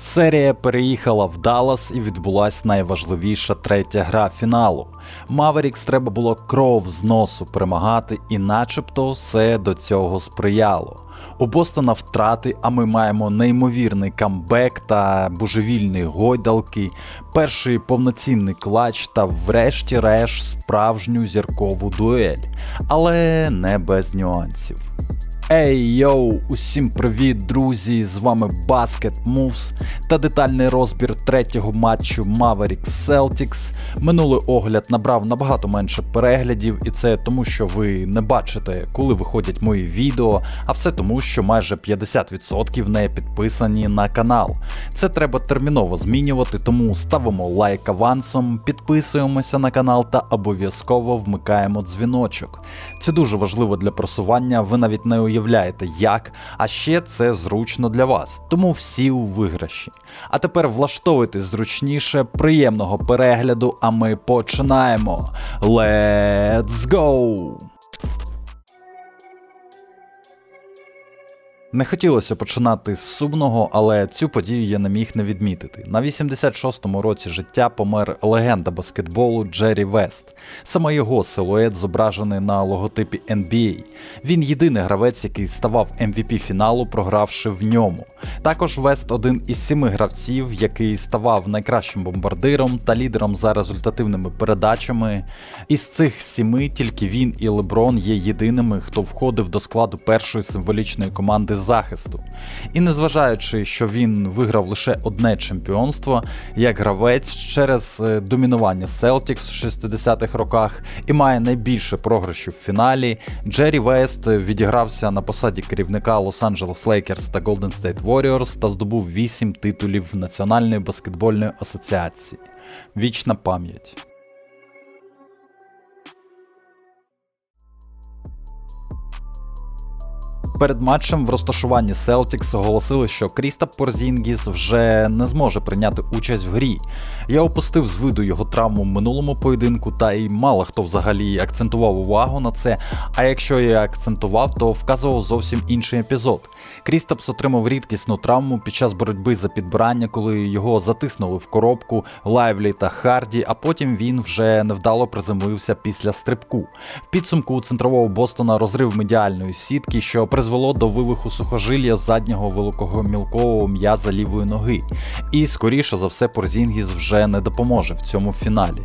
Серія переїхала в Даллас і відбулась найважливіша третя гра фіналу. Маверікс треба було кров з носу перемагати, і начебто все до цього сприяло. У Бостона втрати, а ми маємо неймовірний камбек та божевільні гойдалки, перший повноцінний клач та, врешті-решт, справжню зіркову дуель, але не без нюансів. Ей йоу, усім привіт, друзі! З вами Basket Moves та детальний розбір третього матчу Mavericks Celtics. Минулий огляд набрав набагато менше переглядів, і це тому, що ви не бачите, коли виходять мої відео, а все тому, що майже 50% не підписані на канал. Це треба терміново змінювати, тому ставимо лайк авансом, підписуємося на канал та обов'язково вмикаємо дзвіночок. Це дуже важливо для просування, ви навіть не уявляєте як, а ще це зручно для вас, тому всі у виграші. А тепер влаштовуйтесь зручніше, приємного перегляду, а ми починаємо. Let's go! Не хотілося починати з сумного, але цю подію я не міг не відмітити. На 86-му році життя помер легенда баскетболу Джері Вест. Саме його силует зображений на логотипі NBA. Він єдиний гравець, який ставав MVP фіналу, програвши в ньому. Також Вест один із сіми гравців, який ставав найкращим бомбардиром та лідером за результативними передачами. Із цих сіми тільки він і Леброн є єдиними, хто входив до складу першої символічної команди захисту. І незважаючи, що він виграв лише одне чемпіонство як гравець через е, домінування Celtics в 60-х роках і має найбільше програшів в фіналі, Джері Вест відігрався на посаді керівника Лос-Анджелес Лейкерс та Golden State Warriors та здобув 8 титулів Національної баскетбольної асоціації. Вічна пам'ять. Перед матчем в розташуванні Celtics оголосили, що Крістап Порзінгіс вже не зможе прийняти участь в грі. Я опустив з виду його травму в минулому поєдинку, та й мало хто взагалі акцентував увагу на це. А якщо я акцентував, то вказував зовсім інший епізод. Крістапс отримав рідкісну травму під час боротьби за підбирання, коли його затиснули в коробку Лайвлі та Харді, а потім він вже невдало приземлився після стрибку. В підсумку у центрового Бостона розрив медіальної сітки, що призвело до вивиху сухожилля заднього великого мілкового м'яза лівої ноги. І скоріше за все Порзінгіс вже не допоможе в цьому фіналі.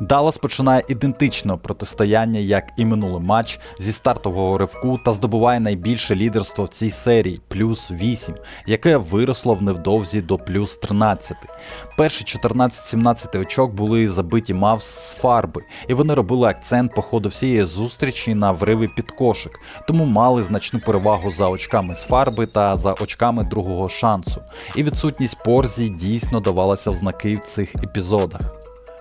Даллас починає ідентичне протистояння, як і минулий матч, зі стартового ривку та здобуває найбільше лідерство в цій серії плюс 8, яке виросло в невдовзі до плюс 13. Перші 14-17 очок були забиті Мавс з фарби, і вони робили акцент по ходу всієї зустрічі на вриви під кошик, тому мали значну перевагу за очками з фарби та за очками другого шансу. І відсутність порзі дійсно давалася в знаки в цих епізодах.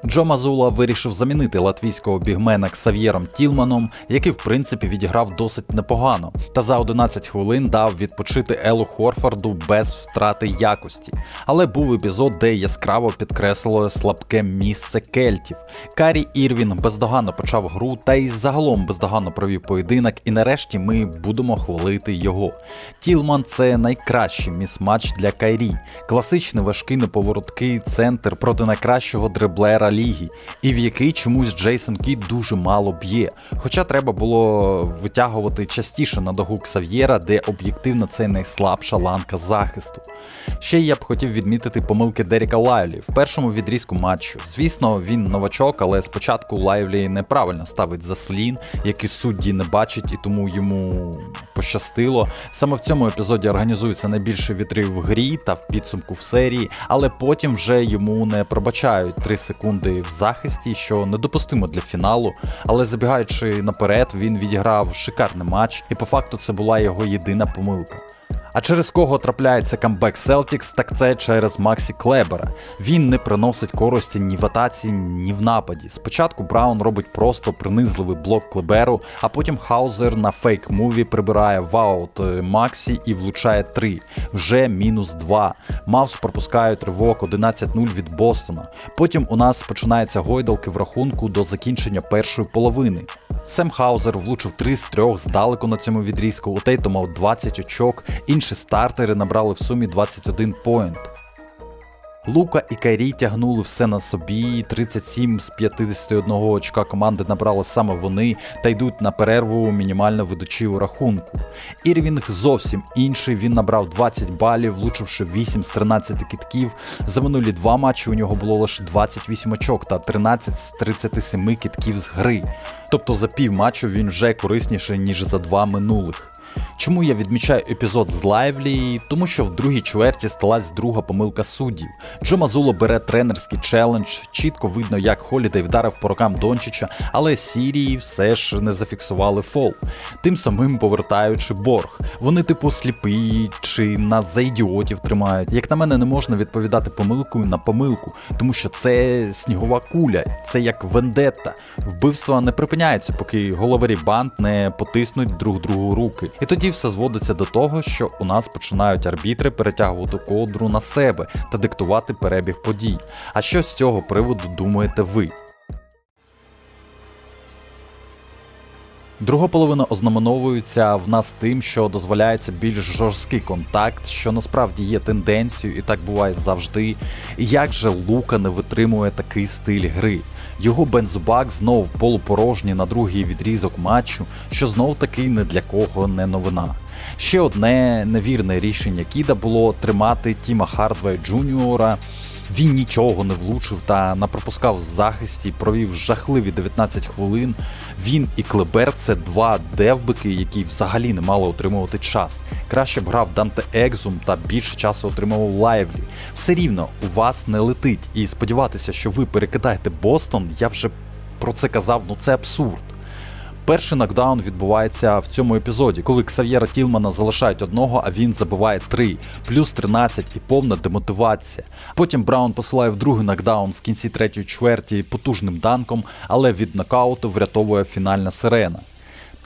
Джо Мазула вирішив замінити латвійського бігмена Ксав'єром Тілманом, який в принципі відіграв досить непогано, та за 11 хвилин дав відпочити Елу Хорфорду без втрати якості. Але був епізод, де яскраво підкреслило слабке місце кельтів. Карі Ірвін бездоганно почав гру та й загалом бездоганно провів поєдинок, і нарешті ми будемо хвалити його. Тілман це найкращий міс-матч для Кайрі, класичний важкий неповороткий центр проти найкращого дриблера ліги, і в який чомусь Джейсон Кіт дуже мало б'є. Хоча треба було витягувати частіше на догу Ксав'єра, де об'єктивно це найслабша ланка захисту. Ще я б хотів відмітити помилки Деріка Лайвлі в першому відрізку матчу. Звісно, він новачок, але спочатку Лайвлі неправильно ставить заслін, який судді не бачить, і тому йому пощастило. Саме в цьому епізоді організується найбільший відрив в грі та в підсумку в серії, але потім вже йому не пробачають 3 секунди в захисті, що недопустимо для фіналу. Але забігаючи наперед, він відіграв шикарний матч, і по факту це була його єдина помилка. А через кого трапляється камбек Celtics, так це через Максі Клебера. Він не приносить користі ні в атаці, ні в нападі. Спочатку Браун робить просто принизливий блок Клеберу, а потім Хаузер на фейк муві прибирає ваут Максі і влучає 3. Вже мінус 2. Мавс пропускають ривок 11-0 від Бостона. Потім у нас починається гойдалки в рахунку до закінчення першої половини. Сем Хаузер влучив 3 з 3 здалеку на цьому відрізку. У Тейту мав 20 очок, інші стартери набрали в сумі 21 поінт. Лука і Кайрі тягнули все на собі. 37 з 51 очка команди набрали саме вони та йдуть на перерву, мінімально ведучи у рахунку. Ірвінг зовсім інший. Він набрав 20 балів, влучивши 8 з 13 кітків. За минулі два матчі у нього було лише 28 очок та 13 з 37 кітків з гри. Тобто за пів матчу він вже корисніший, ніж за два минулих. Чому я відмічаю епізод з Лайвлі? Тому що в другій чверті сталася друга помилка суддів. Джо Мазуло бере тренерський челендж, чітко видно, як Холідей вдарив по рукам Дончича, але Сірії все ж не зафіксували фол, тим самим повертаючи борг. Вони, типу, сліпі чи нас за ідіотів тримають. Як на мене, не можна відповідати помилкою на помилку, тому що це снігова куля, це як вендетта. Вбивства не припиняються, поки головарі банд не потиснуть друг другу руки. І тоді все зводиться до того, що у нас починають арбітри перетягувати кодру на себе та диктувати перебіг подій. А що з цього приводу думаєте ви? Друга половина ознаменовується в нас тим, що дозволяється більш жорсткий контакт, що насправді є тенденцією, і так буває завжди. Як же Лука не витримує такий стиль гри? Його бензобак знов полупорожній на другий відрізок матчу, що знов таки не для кого не новина. Ще одне невірне рішення Кіда було тримати Тіма Хардвея Джуніора. Він нічого не влучив та напропускав в захисті, провів жахливі 19 хвилин. Він і Клебер це два девбики, які взагалі не мали отримувати час. Краще б грав Данте Екзум та більше часу отримував Лайвлі. Все рівно у вас не летить, і сподіватися, що ви перекидаєте Бостон, я вже про це казав, ну це абсурд. Перший нокдаун відбувається в цьому епізоді, коли Ксав'єра Тілмана залишають одного, а він забиває три, плюс 13 і повна демотивація. Потім Браун посилає в другий нокдаун в кінці третьої чверті потужним данком, але від нокауту врятовує фінальна сирена.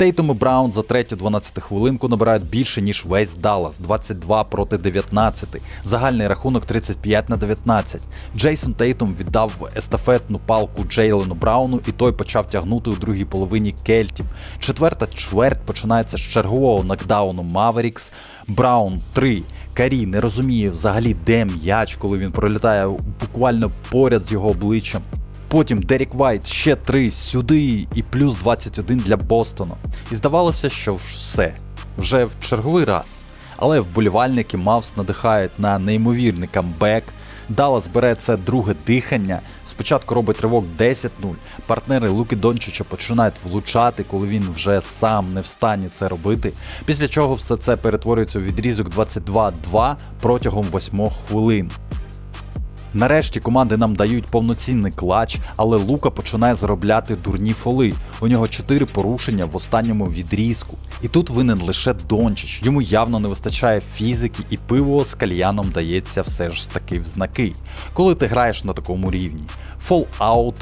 Тейтум і Браун за третю 12 хвилинку набирають більше, ніж весь Даллас 22 проти 19. Загальний рахунок 35 на 19. Джейсон Тейтум віддав естафетну палку Джейлену Брауну, і той почав тягнути у другій половині кельтів. Четверта чверть починається з чергового нокдауну Маверікс. Браун 3. Карі не розуміє взагалі, де м'яч, коли він пролітає буквально поряд з його обличчям. Потім Дерік Вайт ще 3 сюди і плюс 21 для Бостона. І здавалося, що все вже в черговий раз. Але вболівальники Мавс надихають на неймовірний камбек. Даллас бере це друге дихання. Спочатку робить ривок 10-0. Партнери Луки Дончича починають влучати, коли він вже сам не в стані це робити. Після чого все це перетворюється у відрізок 22-2 протягом 8 хвилин. Нарешті команди нам дають повноцінний клач, але Лука починає заробляти дурні фоли. У нього 4 порушення в останньому відрізку. І тут винен лише Дончич. Йому явно не вистачає фізики, і пиво з кальяном дається все ж таки в знаки. Коли ти граєш на такому рівні. Fallout,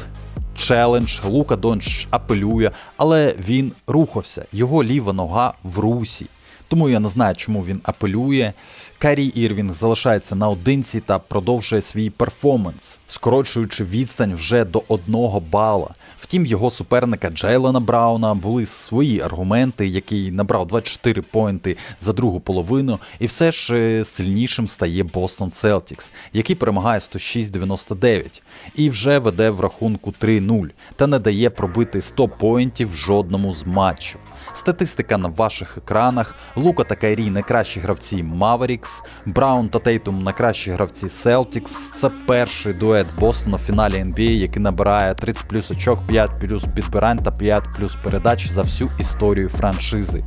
челендж, Лука Дончич апелює, але він рухався. Його ліва нога в русі. Тому я не знаю, чому він апелює. Карі Ірвінг залишається наодинці та продовжує свій перформанс, скорочуючи відстань вже до одного бала. Втім, його суперника Джейлена Брауна були свої аргументи, який набрав 24 поінти за другу половину, і все ж е, сильнішим стає Бостон Селтікс, який перемагає 106-99 і вже веде в рахунку 3-0 та не дає пробити 100 поінтів в жодному з матчів. Статистика на ваших екранах. Лука та Кайрі найкращі гравці Mavericks, Браун та Тейтум найкращі гравці Celtics. Це перший дует Бостона в фіналі NBA, який набирає 30 плюс очок, 5 плюс підбирань та 5 плюс передач за всю історію франшизи.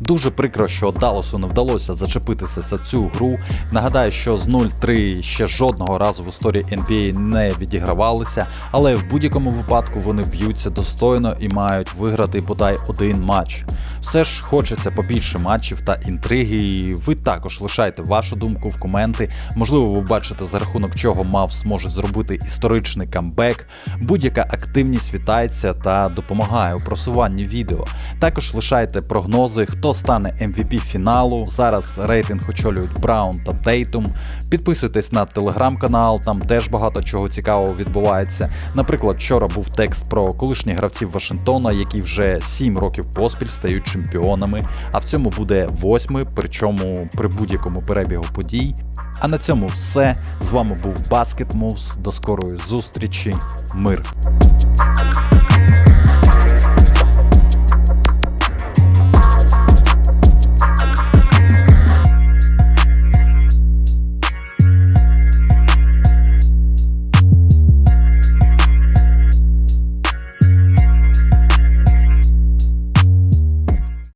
Дуже прикро, що Далласу не вдалося зачепитися за цю гру. Нагадаю, що з 0-3 ще жодного разу в історії NBA не відігравалися, але в будь-якому випадку вони б'ються достойно і мають виграти бодай один матч. Все ж хочеться побільше матчів та інтриги. і Ви також лишайте вашу думку в коменти. Можливо, ви бачите за рахунок чого Мавс може зробити історичний камбек. Будь-яка активність вітається та допомагає у просуванні відео. Також лишайте прогнози, хто стане MVP фіналу. Зараз рейтинг очолюють Браун та Тейтум. Підписуйтесь на телеграм-канал, там теж багато чого цікавого відбувається. Наприклад, вчора був текст про колишніх гравців Вашингтона, які вже 7 років поспіль стають чемпіонами. А в цьому буде восьмий, причому при будь-якому перебігу подій. А на цьому все. З вами був Basket Moves. До скорої зустрічі. Мир.